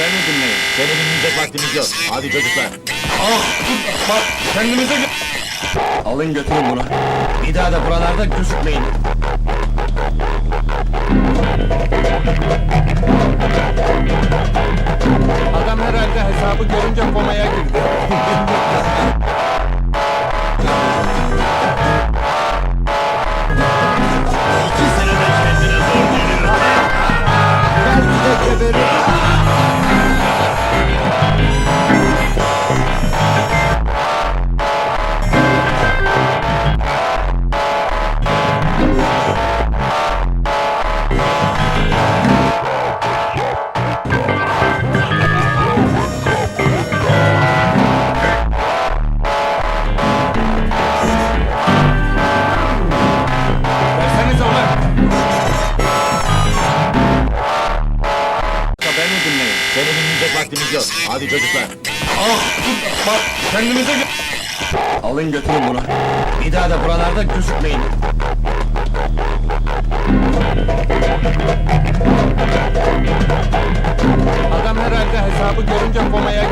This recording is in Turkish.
beni dinleyin. Seni dinleyecek vaktimiz yok. Hadi çocuklar. Ah! Bak kendinize Alın götürün bunu. Bir daha da buralarda gözükmeyin. Adam herhalde hesabı görünce komaya girdi. Beni dinleyin. Seni dinleyecek vaktimiz yok. Hadi çocuklar. Ah! Bak kendinize gö- Alın götürün bunu. Bir daha da buralarda gözükmeyin. Adam herhalde hesabı görünce komaya